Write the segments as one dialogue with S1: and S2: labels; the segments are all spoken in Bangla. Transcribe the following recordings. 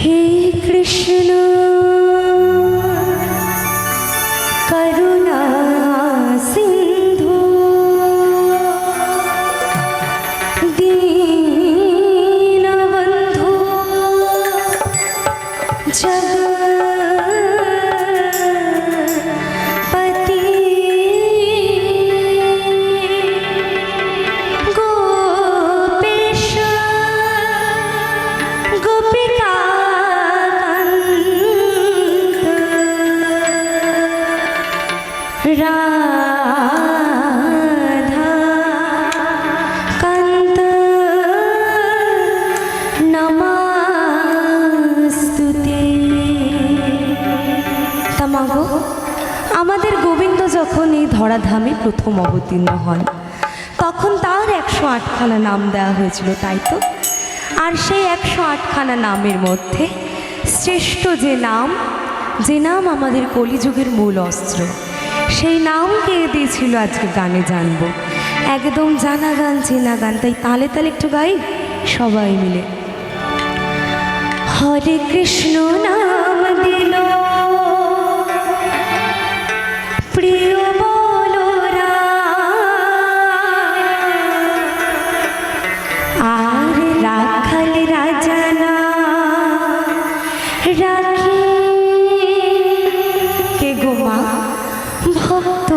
S1: হে কৃষ্ণ। যখন এই ধরাধামে প্রথম অবতীর্ণ হন। তখন তার একশো আটখানা নাম দেওয়া হয়েছিল, তাই তো? আর সেই একশো আটখানা নামের মধ্যে শ্রেষ্ঠ যে নাম যে নাম আমাদের কলিযুগের মূল অস্ত্র, সেই নাম কে দিয়েছিল আজকে গানে জানব। একদম জানা গান, চেনা গান, তাই তালে তালে একটু গাই, সবাই মিলে। হরে কৃষ্ণ নাম দিল, প্রিয় ভক্ত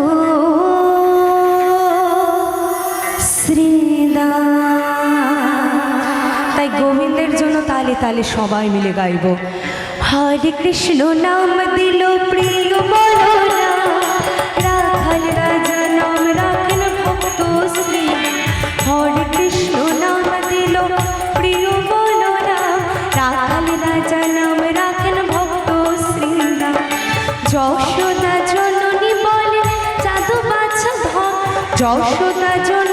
S1: শ্রীদা তাই গোবিন্দের জন্য তালে তালে সবাই মিলে গাইব। হরে কৃষ্ণ নাম দিল ধন যশোদা জননী বলে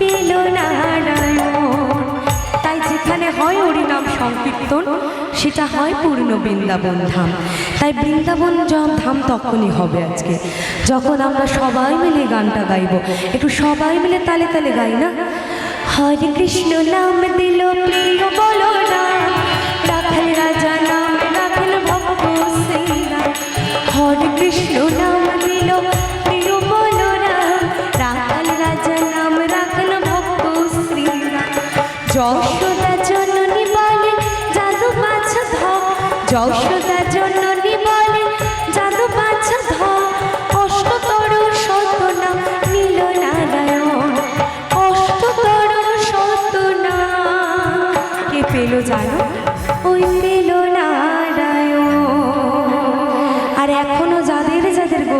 S1: পেল নারায়ণ। তাই যেখানে হয় সেটা হয় পূর্ণ বৃন্দাবন ধাম। তাই বৃন্দাবন ধাম তখনই হবে আজকে। যখন আমরা সবাই মিলে গানটা গাইব, একটু সবাই মিলে তালে তালে গাই না? হরে কৃষ্ণ নাম দিল প্রিয় বলো না রাখাল রাজা নাম রাখাল ভক্ত শ্রীরাম হরে কৃষ্ণ নাম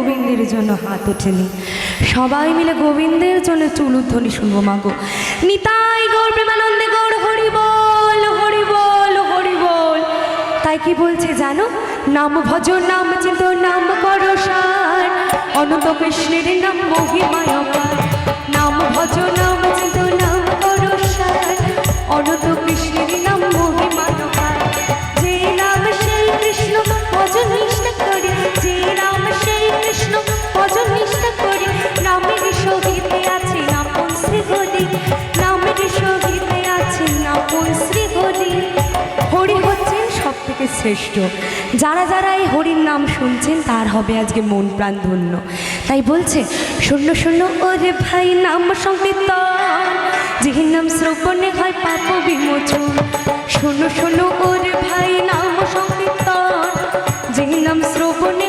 S1: গোবিন্দের জন্য হাত ওঠেনি। সবাই মিলে গোবিন্দের জন্য চুলুধ্বনি শুনব মাগো নিতাই গৌর প্রেমানন্দে গৌর হরি বল হরি বল তাই কি বলছে জানো? নাম ভজ, নাম চিন্ত, নাম করো সার। অনন্ত কৃষ্ণের নাম মহিমায়। নাম ভজ, নাম চিন্ত, নাম করো সার। অনন্ত কৃষ্ণের নাম শ্রেষ্ঠ। যারা যারা এই হরির নাম শুনছেন, তার হবে আজকে মন প্রাণ ধন্য। তাই বলছে, শূন্য শূন্য, ওরে ভাই, নাম সংকীর্তন। যেহির নাম শ্রবণে হয় পাপ বিমোচন। শূন্য শূন্য, ওরে ভাই, নাম সংকীর্তন। যেহির নাম শ্রবণে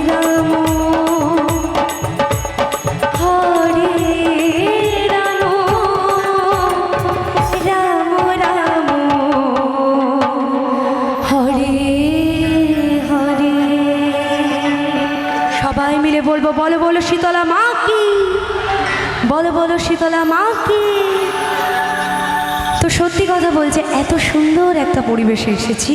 S1: সবাই মিলে বলব, বলো বলো শীতলা মা কি? বলো বলো শীতলা মা কি? তো সত্যি কথা বলছে, এত সুন্দর একটা পরিবেশে এসেছি।